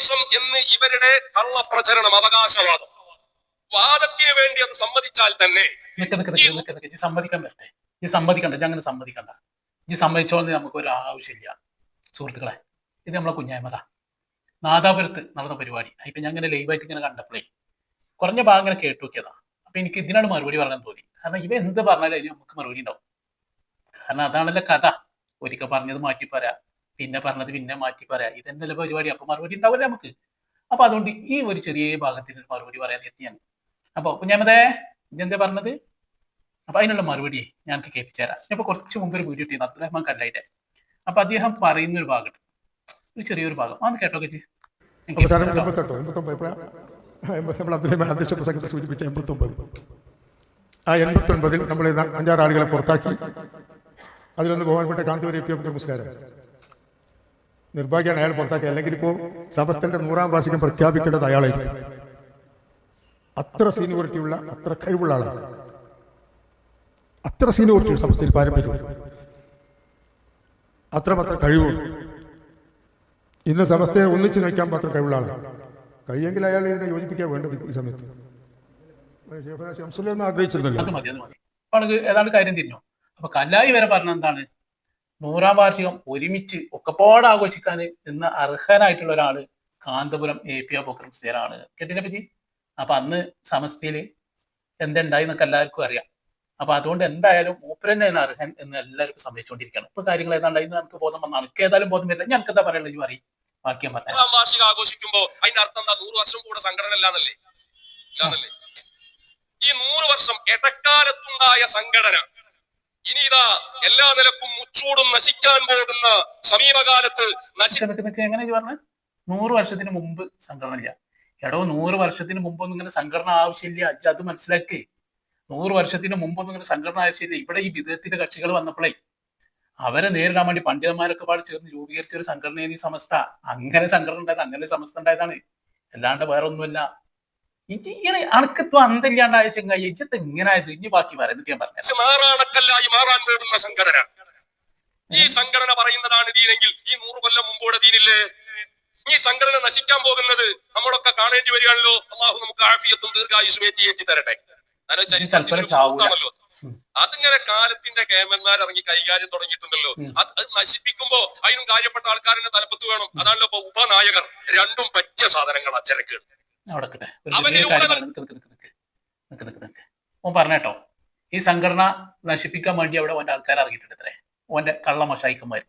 വർഷം എന്ന് ഇവരുടെ കള്ളപ്രചരണം അവകാശവാദം. വാദത്തിന് വേണ്ടി അത് സമ്മതിച്ചാൽ തന്നെ സമ്മതിക്കാൻ പറ്റേ ഈ സമ്മതിക്കണ്ട. ഞാൻ അങ്ങനെ സമ്മതിക്കണ്ട. ഈ സമ്മതിച്ചോന്ന് നമുക്ക് ഒരു ആവശ്യമില്ല. സുഹൃത്തുക്കളെ ഇത് നമ്മളെ കുഞ്ഞായ്മത. നാദാപുരത്ത് നടന്ന പരിപാടി. ഇപ്പൊ ഞാൻ ഇങ്ങനെ ലൈവായിട്ട് ഇങ്ങനെ കണ്ടപ്പോഴേ കുറഞ്ഞ ഭാഗം ഇങ്ങനെ കേട്ടു നോക്കിയതാ. അപ്പൊ എനിക്ക് ഇതിനാണ് മറുപടി പറയാൻ തോന്നി. കാരണം ഇവ എന്ത് പറഞ്ഞാലും അതിന് നമുക്ക് മറുപടി ഉണ്ടാവും. കാരണം അതാണല്ലോ കഥ. ഒരിക്കൽ പറഞ്ഞത് മാറ്റി പറയാ പിന്നെ പറഞ്ഞത് പിന്നെ മാറ്റി പറയാ. ഇതന്നെയല്ലേ പരിപാടി. അപ്പൊ മറുപടി ഉണ്ടാവില്ല നമുക്ക്. അപ്പൊ അതുകൊണ്ട് ഈ ഒരു ചെറിയ ഭാഗത്തിന് ഒരു മറുപടി പറയാൻ എത്തിയാണ് അപ്പൊ കുഞ്ഞാമതേ ഇതെന്താ പറഞ്ഞത്? അപ്പൊ അതിനുള്ള മറുപടി ഞാൻ കേൾപ്പിച്ചു ഞാൻ ഇപ്പൊ കുറച്ച് മുമ്പ് ഒരു വീഡിയോ ചെയ്യുന്നത് അബ്ദുറഹ്മാൻ കല്ലായിട്ട് അപ്പൊ അദ്ദേഹം പറയുന്ന ഒരു ഭാഗം. ഒരു ചെറിയൊരു ഭാഗം. അന്ന് കേട്ടോ ചേച്ചി എൺപത്തെട്ടോ? എൺപത്തൊമ്പത് അബ്ദുറഹ്മാൻ അധ്യക്ഷ സൂചിപ്പിച്ച എൺപത്തൊമ്പത്. ആ എൺപത്തൊൻപതിൽ നമ്മൾ അഞ്ചാറ് ആളുകളെ പുറത്താക്കി. അതിലൊന്ന് ബഹുമാനപ്പെട്ട കാന്തിപുരം പി എം നമസ്കാരം. നിർഭാഗ്യമാണ് അയാൾ പുറത്താക്കി അല്ലെങ്കിൽ ഇപ്പോൾ സമസ്തന്റെ നൂറാം വാർഷികം പ്രഖ്യാപിക്കേണ്ടത് അയാളായിരിക്കും. അത്ര സീനിയോറിറ്റി ഉള്ള അത്ര കഴിവുള്ള ആളാണ്. അത്ര സീനിയോറിറ്റി സമസ്തയിൽ പാരമ്പര്യം. പാരമ്പര്യമുണ്ട് അത്രമാത്രം കഴിവുണ്ട് ഇന്ന് സമസ്തയെ ഒന്നിച്ച് നയിക്കാൻ മാത്രം കഴിവുള്ള ആളാണ്. കഴിയെങ്കിൽ അയാൾ ഇതിനെ യോജിപ്പിക്കാൻ വേണ്ടത് ഈ സമയത്ത്. ഒന്നും ആഗ്രഹിച്ചിരുന്നല്ലോ. ഏതാണ്ട് കാര്യം തിരിഞ്ഞു. അപ്പൊ കല്ലായി വരെ പറഞ്ഞ എന്താണ്? നൂറാം വാർഷികം ഒരുമിച്ച് ഒക്കെപ്പാട് ആഘോഷിക്കാൻ ഇന്ന് അർഹനായിട്ടുള്ള ഒരാൾ കാന്തപുരം എ പി അബൂക്കർ മുസ്ലിയാറാണ് കേട്ടിനെ പറ്റി അപ്പൊ അന്ന് സമസ്തയിൽ എന്തുണ്ടായി എന്നൊക്കെ എല്ലാവർക്കും അറിയാം. അപ്പൊ അതുകൊണ്ട് എന്തായാലും മൂപ്പര് തന്നെയാണ് അർഹൻ എന്ന് എല്ലാവർക്കും സംഭവിച്ചുകൊണ്ടിരിക്കുകയാണ് ഇപ്പൊ കാര്യങ്ങൾ ഏതാണ്ടായി നമുക്ക് ബോധം വന്നാണ് എനിക്ക് ഏതായാലും ബോധം വരില്ല. ഞങ്ങൾക്ക് എന്താ പറയുള്ളത് ഈ പറയും? വാക്യം പറഞ്ഞു. വാർഷികം ആഘോഷിക്കുമ്പോ അതിന്റെ അർത്ഥം എന്താ? നൂറ് വർഷം കൂടെ സംഘടന ഇല്ലാന്നല്ലേ? ഈ നൂറ് വർഷം ഇടക്കാലത്തുണ്ടായ സംഘടന ഇനി ഇതാ എല്ലാ നിലക്കും മുച്ചൂടും നശിക്കാൻ പോകുന്ന സമീപകാലത്ത് എങ്ങനെ പറഞ്ഞ? നൂറ് വർഷത്തിന് മുമ്പ് സംഘടന ഇല്ല എടോ നൂറ് വർഷത്തിന് മുമ്പൊന്നും ഇങ്ങനെ സംഘടന ആവശ്യമില്ല. അച്ഛ അത് മനസ്സിലാക്കി. നൂറ് വർഷത്തിന് മുമ്പൊന്നും ഇങ്ങനെ സംഘടന ആവശ്യമില്ല. ഇവിടെ ഈ വിധത്തിന്റെ കക്ഷികൾ വന്നപ്പോഴേ അവരെ നേരിടാൻ വേണ്ടി പണ്ഡിതന്മാരൊക്കെ പാട് ചേർന്ന് രൂപീകരിച്ച ഒരു സംഘടനയാണ് സമസ്ത. അങ്ങനെ സംഘടന ഉണ്ടായത് അങ്ങനെ സമസ്ത ഉണ്ടായതാണ്. അല്ലാണ്ട് വേറെ ഇജ്ജ് ഇങ്ങനെ അണക്കത്വം അന്തല്ലാണ്ടായ ചെങ്ങായി ഇജ്ജത്ത് ഇങ്ങനെ ആയത്? ഇനി ബാക്കി പറയുന്നത് ഞാൻ പറഞ്ഞു മാറാണക്കല്ലായി മാറാൻ പോകുന്ന സംഘടന. ഈ സംഘടന പറയുന്നതാണ് ദീനെങ്കിൽ ഈ നൂറ് കൊല്ലം മുമ്പോടെ ദീനില്ലേ? ഈ സംഘടന നശിക്കാൻ പോകുന്നത് നമ്മളൊക്കെ കാണേണ്ടി വരികയാണല്ലോ. അള്ളാഹു നമുക്ക് ആഫിയത്തും ദീർഘായുസ് ഏറ്റി തരട്ടെ. അതിങ്ങനെ കാലത്തിന്റെ കേമന്മാർ ഇറങ്ങി കൈകാര്യം തുടങ്ങിയിട്ടുണ്ടല്ലോ. അത് അത് നശിപ്പിക്കുമ്പോ അതിനും കാര്യപ്പെട്ട ആൾക്കാരുടെ തലപ്പത്ത് വേണം. അതാണല്ലോ ഇപ്പൊ ഉപനായകർ. രണ്ടും പറ്റിയ സാധനങ്ങളാ ചരക്ക് അവിടെ നിക്ക് നിക്ക് നിക്ക്. ഓൻ പറഞ്ഞേട്ടോ ഈ സംഘടന നശിപ്പിക്കാൻ വേണ്ടി അവിടെ ഓന്റെ ആൾക്കാർ ഇറങ്ങിയിട്ടുണ്ട് അത്രേ ഓന്റെ കള്ള മഷായിക്കന്മാർ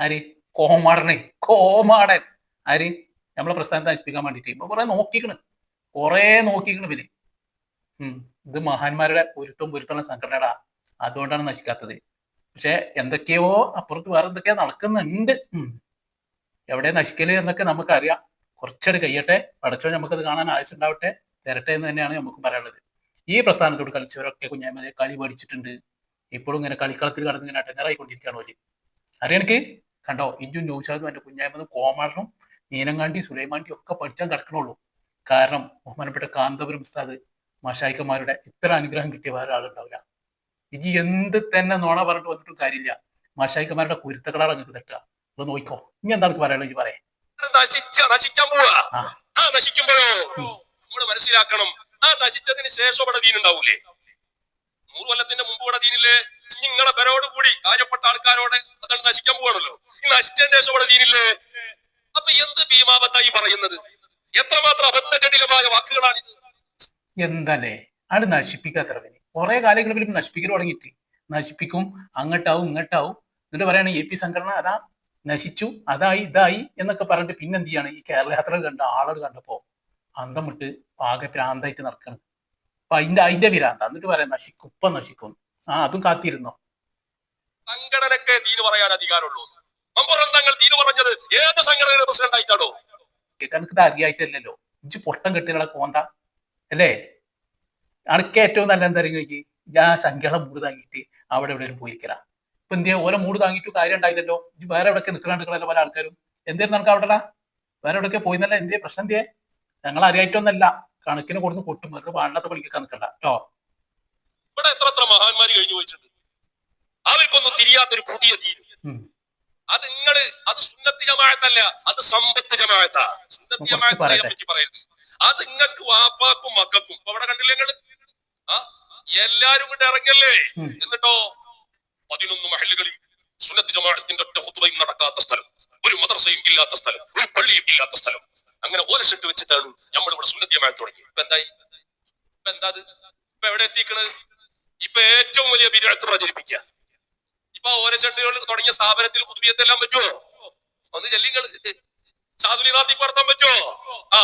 ആര്? കോമാടനെ. കോമാടൻ. ആര്? നമ്മളെ പ്രസ്ഥാനത്തെ നശിപ്പിക്കാൻ വേണ്ടിട്ട് ഇപ്പൊ കുറെ നോക്കിക്കണ്. കുറെ നോക്കിക്കണ് പിന്നെ ഉം. ഇത് മഹാന്മാരുടെ പൊരുത്തം പൊരുത്തമുള്ള സംഘടനയുടെ അതുകൊണ്ടാണ് നശിക്കാത്തത്. പക്ഷെ എന്തൊക്കെയോ അപ്പുറത്ത് വേറെ എന്തൊക്കെയോ നടക്കുന്നുണ്ട്. എവിടെ നശിക്കൽ എന്നൊക്കെ നമുക്കറിയാം. കുറച്ചടി കഴിയട്ടെ പടച്ചോ നമുക്കത് കാണാൻ ആയുസുണ്ടാവട്ടെ തരട്ടെ എന്ന് തന്നെയാണ് നമുക്ക് പറയാനുള്ളത്. ഈ പ്രസ്ഥാനത്തോട് കളിച്ചവരൊക്കെ കുഞ്ഞാമലെ കളി പഠിച്ചിട്ടുണ്ട്. ഇപ്പോഴും ഇങ്ങനെ കളിക്കളത്തിൽ കടന്ന് ഇങ്ങനെ അടങ്ങറായിക്കൊണ്ടിരിക്കുകയാണ് വലിയ അറിയണക്ക് കണ്ടോ? ഇഞ്ചും നൗഷാദും എന്റെ കുഞ്ഞായ്മതും കോമാഷും നീനങ്ങാണ്ടി സുലൈമാണ്ടി ഒക്കെ പഠിച്ചാൽ കിടക്കണുള്ളൂ. കാരണം ബഹുമാനപ്പെട്ട കാന്തപുരം ഉസ്താദ് മഷായിക്കന്മാരുടെ ഇത്ര അനുഗ്രഹം കിട്ടിയ വേറെ ആളുണ്ടാവില്ല ഇജി എന്ത് തന്നെ നോണ പറഞ്ഞിട്ട് വന്നിട്ടും കാര്യമില്ല. മഷായിക്കന്മാരുടെ കുരുത്തക്കടാണ് നിങ്ങൾക്ക് തട്ടുക അത് നോക്കിക്കോ. ഇനി എന്താണ് പറയാനുള്ളത്? ഇജി പറയാം. നശിക്ക നശിക്കാൻ പോവാ. ആ. നശിക്കുമ്പോഴോ? നമ്മൾ മനസ്സിലാക്കണം. ആ നശിച്ചതിന് ശേഷം ഇവിടെ ദീനുണ്ടാവൂലേ? നൂറ് കൊല്ലത്തിന്റെ മുമ്പ് ഇവിടെ ദീനില്ലേ? നിങ്ങളെ പേരോട് കൂടി കാര്യപ്പെട്ട ആൾക്കാരോട് അതാണ് നശിക്കാൻ പോവാണല്ലോ. ഈ നശിച്ചതിന് ശേഷം ഇവിടെ ദീനില്ലേ? അപ്പൊ എന്ത് ഭീമാപത്തായി പറയുന്നത്? എത്രമാത്രം അബദ്ധജടിലമായ വാക്കുകളാണ് ഇത്? എന്തല്ലേ? അത് നശിപ്പിക്കാത്ര കുറെ കാലങ്ങളിൽ നശിപ്പിക്കൽ തുടങ്ങിയിട്ട്. നശിപ്പിക്കും അങ്ങോട്ടാവും ഇങ്ങോട്ടാവും. എന്നിട്ട് പറയാണ് എ പി സംഘടന അതാ നശിച്ചു അതായി ഇതായി എന്നൊക്കെ പറഞ്ഞിട്ട് പിന്നെ എന്ത് ചെയ്യാണ് ഈ കേരളയാത്ര കണ്ട ആളുകൾ കണ്ടപ്പോ അന്തം വിട്ട് ആകെ പ്രാന്തായിട്ട് നടക്കണം. അപ്പൊ അതിന്റെ അതിന്റെ വിരാന്ത എന്നിട്ട് പറയാം നശിക്കും ഇപ്പൊ നശിക്കും. ആ അതും കാത്തിരുന്നോ? സംഘടനക്ക് ദീന് പറയാൻ അധികാരമുള്ളൂ. മമ്പുറം തങ്ങൾ ദീന് പറഞ്ഞത് ഏത് സംഘടനയുടെ പ്രസിഡന്റ് ആയിട്ടാണോ? എനിക്കിത് അറിയായിട്ടല്ലല്ലോ. ഇഞ്ച് പൊട്ടം കെട്ടികളെ കോന്ത അല്ലേ? അണക്ക് ഏറ്റവും നല്ല എന്താ പറയുക ഞാൻ സംഖ്യകളെ മൂട് താങ്ങിയിട്ട് അവിടെ എവിടെയും പോയിരിക്കല. ഇപ്പൊ എന്തിയാ ഓരോ മൂട് താങ്ങിയിട്ട് കാര്യം ഉണ്ടായില്ലല്ലോ. വേറെ എവിടെയൊക്കെ നിൽക്കണല്ലോ പല ആൾക്കാരും. എന്തായിരുന്നു നമുക്ക് അവിടെ വേറെ എവിടെയൊക്കെ പോയി പോയിന്നല്ല എന്തേ പ്രശ്നം എന്തേ ഞങ്ങൾ അറിയായിട്ടൊന്നല്ല. കണക്കിന് കൊടുത്ത് പൊട്ടും. അവർക്ക് പാടില്ലാത്ത പണിക്കൊക്കെ നിൽക്കണ്ട കേട്ടോ? ഇവിടെ എത്ര എത്ര മഹാന്മാര് കഴിഞ്ഞു പോയിട്ടുണ്ട്? അവർക്കൊന്നും തിരിയാത്തൊരു പുതിയ ദീൻ അത് നിങ്ങൾ അത് സുന്നത്ത് ജമാഅത്തല്ല അത് സമ്പത്ത് ജമാഅത്താ. സുന്നത്ത് ജമാഅത്തിനെ പറ്റി അത് നിങ്ങൾക്ക് വാപ്പാക്കും മക്കൾക്കും. അവിടെ കണ്ടില്ലേ നിങ്ങൾ? ആ? എല്ലാരും കൂടെ ഇറങ്ങല്ലേ. എന്നിട്ടോ? പതിനൊന്ന് മഹല്ലുകളിൽ സുന്നത്ത് ജമാഅത്തിന്റെ ഒറ്റ ഹുതുബയും നടക്കാത്ത സ്ഥലം. ഒരു മദ്രസയും ഇല്ലാത്ത സ്ഥലം. ഒരു പള്ളിയും ഇല്ലാത്ത സ്ഥലം. അങ്ങനെ ഓരഷെട്ട് വെച്ചിട്ടാണ് നമ്മൾ ഇവിടെ സുന്നത്ത് ജമാഅത്ത് തുടങ്ങി ഇപ്പൊ എന്തായി? ഇപ്പൊ എന്താ? ഇപ്പൊ എവിടെ എത്തിക്കണത് ഇപ്പൊ ഏറ്റവും വലിയ ബിരുദത്ത് പ്രചരിപ്പിക്കുക ഇപ്പൊ ഓരോ ഷെഡുകൾ തുടങ്ങിയ സ്ഥാപനത്തിൽ കുത്തുബിയത്തെല്ലാം പറ്റുമോ ഒന്ന് ചെല്ലിങ്ങൾ സാധുലി റാത്തീബ് നടത്താൻ പറ്റുമോ ആ.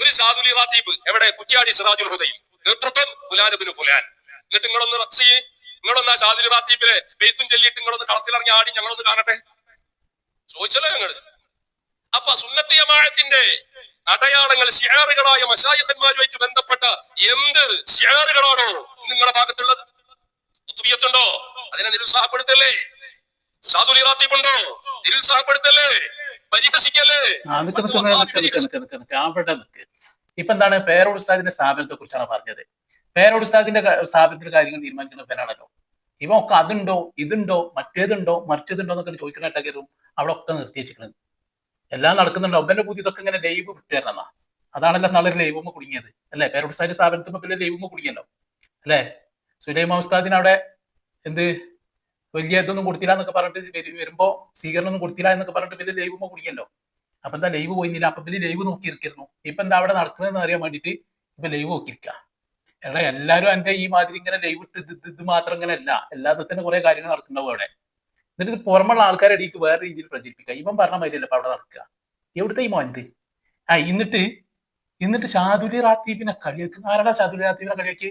ഒരു സാധുലി റാത്തീബ്. എവിടെ? കുറ്റിയാടി സിറാജുൽ ഹുദയിൽ. നേതൃത്വം ഫുലാനുബിന് ഫുലാൻ. എന്നിട്ട് നിങ്ങളൊന്ന് റക്സ് ചെയ്യ്. നിങ്ങളൊന്ന് ആ ഷാദിൽ റാത്തീപ്പിലെ പെയ്ത്തും ചെല്ലിയിട്ട് നിങ്ങളൊന്ന് കളത്തിലിറങ്ങി ആടി ഞങ്ങളൊന്ന് കാണട്ടെ? ചോദിച്ചല്ലോ ഞങ്ങൾ. അപ്പൊ സുന്നത്തിയമായത്തിന്റെ അടയാളങ്ങൾ ഷിയാറുകളായ മഷായിഖന്മാരുമായിട്ട് ബന്ധപ്പെട്ട എന്ത് ഷിയാറുകളാണോ നിങ്ങളുടെ ഭാഗത്തുള്ളത്? കുത്തുബിയത്തുണ്ടോ അതിനെ നിരുത്സാഹപ്പെടുത്തല്ലേ? സാധുലി റാത്തീപ്പുണ്ടോ നിരുത്സാഹപ്പെടുത്തല്ലേ? പരിഹസിക്കല്ലേ? ഇപ്പൊ എന്താണ് പേരോൾ ഉസ്താദിന്റെ സ്ഥാപനത്തെ കുറിച്ചാണ് പറഞ്ഞത്. പേരോട് ഉസ്താദിന്റെ സ്ഥാപനത്തിന്റെ കാര്യങ്ങൾ തീരുമാനിക്കുന്ന പേരാണല്ലോ ഇവ ഒക്കെ അതുണ്ടോ ഇതുണ്ടോ മറ്റേതുണ്ടോ മറിച്ചതുണ്ടോ എന്നൊക്കെ ചോദിക്കണായിട്ടാലും അവിടെ ഒക്കെ നിർത്തി വെച്ചിരിക്കുന്നത് എല്ലാം നടക്കുന്നുണ്ടോ. അവന്റെ ബുദ്ധി ഇതൊക്കെ ഇങ്ങനെ ലൈവ് വിട്ടുതരണം അതാണല്ലോ നാളെ ലൈവുമ്മ കുടുങ്ങിയത്. അല്ലെ? പേരോട് ഉസ്താദിന്റെ സ്ഥാപനത്തിന് പിന്നെ ലൈവുമ്മ കുടുങ്ങിയല്ലോ. അല്ലെ? സുലൈമാ ഉസ്താദിന് അവിടെ എന്ത് വലിയ ഇതൊന്നും കൊടുത്തില്ല എന്നൊക്കെ പറഞ്ഞിട്ട് വരുമ്പോ സ്വീകരണം ഒന്നും കൊടുത്തില്ല എന്നൊക്കെ പറഞ്ഞിട്ട് പിന്നെ ലൈവുമ്മ കുടുങ്ങിയല്ലോ. അപ്പൊ എന്താ ലൈവ് പോയിന്നില്ല അപ്പൊ പിന്നെ ലൈവ് നോക്കിയിരിക്കുന്നു. ഇപ്പൊ എന്താ അവിടെ നടക്കണെന്ന് അറിയാൻ വേണ്ടിട്ട് ഇപ്പൊ ലൈവ് നോക്കിയിരിക്ക. എടാ എല്ലാരും എന്റെ ഈ മാതിരി ഇങ്ങനെ ലൈവ് ഇട്ട് ഇത് ഇത് മാത്രം ഇങ്ങനെ അല്ല എല്ലാത്തന്നെ കുറെ കാര്യങ്ങൾ നടക്കുന്നുണ്ടാവും അവിടെ. എന്നിട്ട് ഇത് പുറമുള്ള ആൾക്കാരെ ഇടയ്ക്ക് വേറെ രീതിയിൽ പ്രചരിപ്പിക്കുക. ഇവൻ പറഞ്ഞ മാതിരിയല്ല അപ്പൊ അവിടെ നടക്കുക. എവിടുത്തെ ഈ മോനത് ആ എന്നിട്ട് എന്നിട്ട് ഷാദുലി റാത്തീബിനെ കളിയാക്കി. ആരടാ ഷാദുലി റാത്തീബിനെ കളിയാക്കി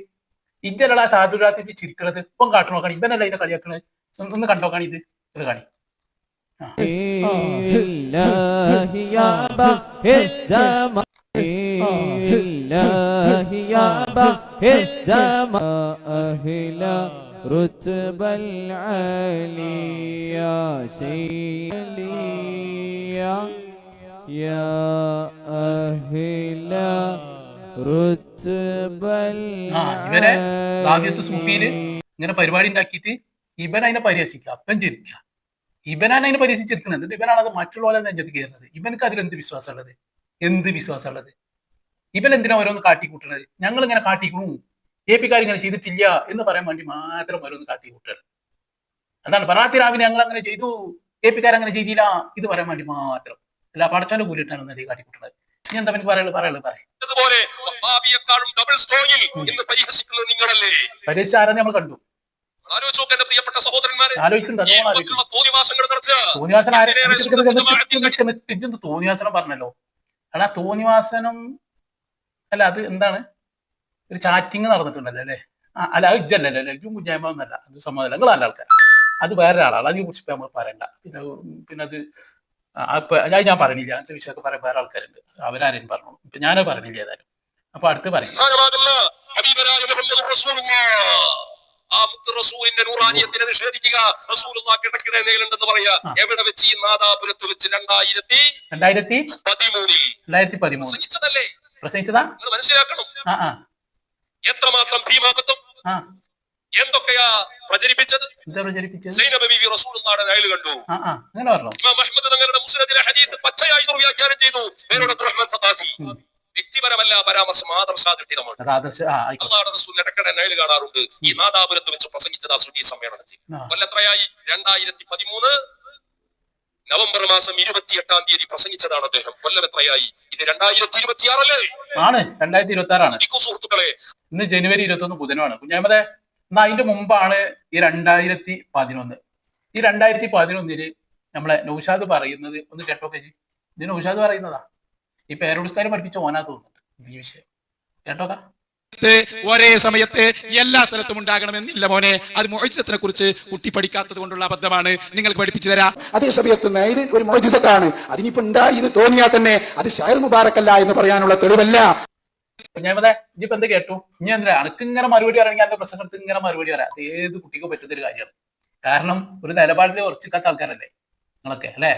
ഇന്ത്യയിലടാ ഷാദുലി റാത്തീബിനെ ചിരിക്കണത്? ഇപ്പൊ കാട്ടു നോക്കണം ഇവനല്ല ഇതിനെ കളിയാക്കണത്? ഒന്ന് കണ്ടോക്കാണ് ഇത്. ഇത് കളി ഇല്ലാഹിയാബ يا بهر الزمان الله يا بهر الزمان أهل رتب العلي يا سيدي يا أهل رتب ആ ഇവനെ സാധ്യത്ത് സ്മുട്ടിയില് ഇങ്ങനെ പരിപാടി ഉണ്ടാക്കിയിട്ട് ഇവൻ അതിനെ പരിഹസിക്കുക അപ്പൻ ചിരിക്കുക ഇവനാണ് അതിനെ പരിഹസിച്ചിരിക്കുന്നത് എന്നിട്ട് ഇവനാണ് അത് മറ്റുള്ളവരെ നെഞ്ചത്ത് കയറുന്നത് ഇവനക്ക് അതിൽ എന്ത് വിശ്വാസമുള്ളത് എന്ത് വിശ്വാസമുള്ളത് ഇവരെന്തിനാ ഓരോന്ന് കാട്ടിക്കൂട്ടണത് ഞങ്ങൾ ഇങ്ങനെ കാട്ടിക്കണു എ പിക്കാർ ഇങ്ങനെ ചെയ്തിട്ടില്ല എന്ന് പറയാൻ വേണ്ടി മാത്രം ഓരോന്ന് കാട്ടിക്കൂട്ടുകയാണ് അതാണ് പറാത്തി രാവിലെ ഞങ്ങൾ അങ്ങനെ ചെയ്തു എ പിക്കാർ അങ്ങനെ ചെയ്തില്ല ഇത് പറയാൻ വേണ്ടി മാത്രം അല്ല പടച്ചോന്റെ കൂലിട്ടാണ് ഇന്നലെ കാട്ടിക്കൂട്ടുന്നത് ഇനി എന്താ എനിക്ക് പറയുള്ളൂ പറയുള്ളൂ പറയാം പരിഹസിച്ചാരെന്ന് നമ്മൾ കണ്ടു പ്രിയപ്പെട്ട സഹോദരന്മാരെ തോന്നിവാസനം പറഞ്ഞല്ലോ കാരണം തോന്നിവാസനം അല്ല അത് എന്താണ്? ഒരു ചാറ്റിങ് നടന്നിട്ടുണ്ടല്ലോ അല്ലേ? അല്ല അത് ഇജ്ജല്ലല്ലോ അല്ലേ? ഇജ്ജും കുഞ്ഞായ്മ ഒന്നല്ല. അത് സമ്മതമല്ല നിങ്ങൾ നല്ല ആൾക്കാർ അത് വേറെ ആളാണ് അതിനെ കുറിച്ച് നമ്മൾ പറയണ്ട. പിന്നെ പിന്നെ അത് ഞാൻ ഞാൻ പറഞ്ഞില്ല. അങ്ങനത്തെ വിഷയമൊക്കെ പറയാൻ വേറെ ആൾക്കാരുണ്ട്. അവരാരും പറഞ്ഞു. ഇപ്പൊ ഞാനോ പറഞ്ഞില്ല ഏതായാലും. അപ്പൊ അടുത്ത് പറഞ്ഞു. ആ റസൂലിന്റെ നൂറാനിയത്തിനെ നിഷേധിക്കുക. പറയാ. എവിടെ വെച്ച് ഈ നാദാപുരത്ത് വെച്ച് രണ്ടായിരത്തി രണ്ടായിരത്തി പതിമൂന്നിൽ. രണ്ടായിരത്തി പതിമൂന്ന്. പ്രസംഗിച്ചതാ? മനസ്സിലാക്കണം. എത്രമാത്രം ഭീമകത്വം എന്തൊക്കെയാ പ്രചരിപ്പിച്ചത്? റസൂലുള്ളാഹിയുടെ കണ്ടു. അങ്ങനെ പറഞ്ഞു. ഇമാം അഹ്മദ് തങ്ങളുടെ മുസ്ലിദിലെ ഹദീസ് പച്ചയായി ദുർവ്യാഖ്യാനം ചെയ്തു. പേരോട് റഹ്മാൻ സത്താഫി വ്യക്തിപരമല്ല പരാമർശം ആദർശാധിഷ്ഠിതമാണ് അള്ളാഹുടെ റസൂൽ ഇടക്കിടെ നയൽ കാണാറുണ്ട്. ഈ നാദാപുരത്ത് വെച്ച് പ്രസംഗിച്ചത് ആ സുന്നി സമ്മേളനത്തിൽ. കൊല്ലത്രയായി. രണ്ടായിരത്തി പതിമൂന്ന് നവംബർ മാസം ഇരുപത്തിയെട്ടാം തീയതി പ്രസംഗിച്ചതാണ് അദ്ദേഹം. കൊല്ലം എത്രയായി ഇത് രണ്ടായിരത്തി ഇരുപത്തിയാറല്ലേ ആണ്. രണ്ടായിരത്തി ഇരുപത്തി ആറാണ് സുഹൃത്തുക്കളെ. ഇന്ന് ജനുവരി ഇരുപത്തി ഒന്ന് ബുധനാണ്. കുഞ്ഞാമതെ എന്നാ അതിന്റെ മുമ്പാണ് ഈ രണ്ടായിരത്തി പതിനൊന്ന് ഈ രണ്ടായിരത്തി പതിനൊന്നിൽ നമ്മളെ നൗഷാദ് പറയുന്നത് ഒന്ന് കേട്ടോക്കെ കേജി ഇത് നൗഷാദ് പറയുന്നതാ. ഈ പേരോടുസ്ഥാനം പഠിപ്പിച്ച ഓനാ തോന്നുന്നുണ്ട് ഈ വിഷയം. കേട്ടോക്ക? സമയത്ത് ഒരേ സമയത്ത് എല്ലാ സ്ഥലത്തും ഉണ്ടാകണമെന്നില്ല മോനെ. അത് മോചിതത്തിനെ കുറിച്ച് കുട്ടി പഠിക്കാത്തത് കൊണ്ടുള്ള അബദ്ധമാണ്. നിങ്ങൾക്ക് പഠിപ്പിച്ചു തരാം. അതേ സമയത്ത് നൈര് ഒരു മോചിതത്താണ് അതിനിപ്പോ ഉണ്ടായി എന്ന് തോന്നിയാൽ തന്നെ അത് ഷായർ മുബാറക്കല്ല എന്ന് പറയാനുള്ള തെളിവല്ല. കുഞ്ഞാമതെ ഇനിയിപ്പോ എന്ത് കേട്ടു? ഇനി എന്താ അനക്ക് ഇങ്ങനെ മറുപടി പറയണമെങ്കിൽ എന്റെ പ്രസംഗത്തിന് ഇങ്ങനെ മറുപടി പറയാം. അത് ഏത് കുട്ടിക്കും പറ്റുന്ന ഒരു കാര്യമാണ്. കാരണം ഒരു നിലപാടിൽ ഉറച്ചിക്കാത്ത ആൾക്കാരല്ലേ നിങ്ങളൊക്കെ അല്ലേ?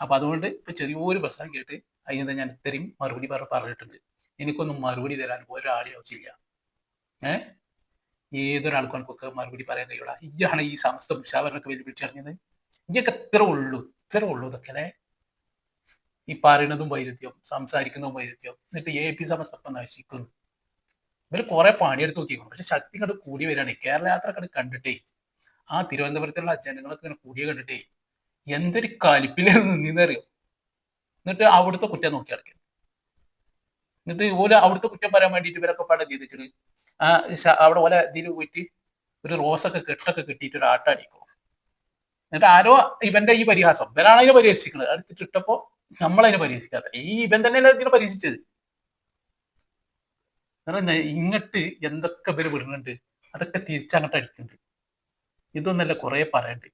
അപ്പൊ അതുകൊണ്ട് ഇപ്പൊ ചെറിയൊരു പ്രസംഗം കേട്ട് അതിന് ഞാൻ ഇത്രയും മറുപടി പറ പറഞ്ഞിട്ടുണ്ട്. എനിക്കൊന്നും മറുപടി തരാൻ ഒരാളെ ആവശ്യമില്ല. ഏ? ഏതൊരാൾക്കും എനിക്കൊക്കെ മറുപടി പറയാൻ കഴിയുള്ള ഇയാണ് ഈ സമസ്ത ഉഷാവരണൊക്കെ വെല്ലുവിളിച്ചറിഞ്ഞത് ഇയൊക്കെ ഇത്ര ഉള്ളൂ ഇത്ര ഉള്ളൂ ഇതൊക്കെ അല്ലേ? ഈ പറയുന്നതും വൈരുദ്ധ്യം സംസാരിക്കുന്നതും വൈരുദ്ധ്യം എന്നിട്ട് എ പി സമസ്തപ്പം നശിക്കുന്നു. ഇവർ കുറെ പണിയെടുത്ത് നോക്കിയിരുന്നു പക്ഷെ ശക്തി കണ്ട് കൂടി വരികയാണ്. കേരള യാത്ര കണ്ട് കണ്ടിട്ടേ ആ തിരുവനന്തപുരത്തുള്ള ജനങ്ങളൊക്കെ ഇങ്ങനെ കൂടിയ കണ്ടിട്ടേ എന്തൊരു കലിപ്പിലെ നിന്നറിയോ? എന്നിട്ട് അവിടുത്തെ കുറ്റം നോക്കി എന്നിട്ട് ഓല അവിടുത്തെ കുറ്റം പറയാൻ വേണ്ടിയിട്ട് ഇവരൊക്കെ പടം ചെയ്തിട്ട് ആ അവിടെ ഓല ഇതിൽ പോയിട്ട് ഒരു റോസൊക്കെ കെട്ടൊക്കെ കിട്ടിയിട്ട് ഒരു ആട്ടം അടിക്കും. എന്നിട്ട് ആരോ ഇവന്റെ ഈ പരിഹാസം ഇവരാണ് അതിനെ പരിഹസിക്കുന്നത്. അടുത്തിട്ട് ഇട്ടപ്പോ നമ്മളതിനെ പരിഹസിക്കാത്ത. ഈ ഇവൻ തന്നെയല്ലേ ഇതിനെ പരിഹസിച്ചത്? ഇങ്ങട്ട് എന്തൊക്കെ പേര് വിടുന്നുണ്ട് അതൊക്കെ തിരിച്ചങ്ങോട്ട് അടിക്കുന്നുണ്ട്. ഇതൊന്നല്ല കുറെ പറയണ്ട്.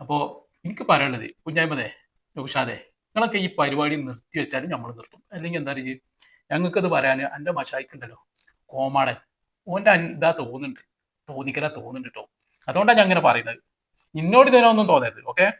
അപ്പോ എനിക്ക് പറയാനുള്ളത് കുഞ്ഞായ്മതേ നൗഷാദേ നിങ്ങളൊക്കെ ഈ പരിപാടി നിർത്തി വെച്ചാലും നമ്മൾ നിർത്തും. അല്ലെങ്കിൽ എന്താ പറയുക ഞങ്ങൾക്കത് പറയാൻ എന്റെ മഷായിക്കുണ്ടല്ലോ. കോമാടൻ. ഓന്റെ ഇതാ തോന്നുന്നുണ്ട്. തോന്നിക്കല തോന്നുന്നുണ്ട് കേട്ടോ അതുകൊണ്ടാണ് ഞാൻ അങ്ങനെ പറയുന്നത്. ഇന്നോട് ഇതിനൊന്നും തോന്നരുത് ഓക്കെ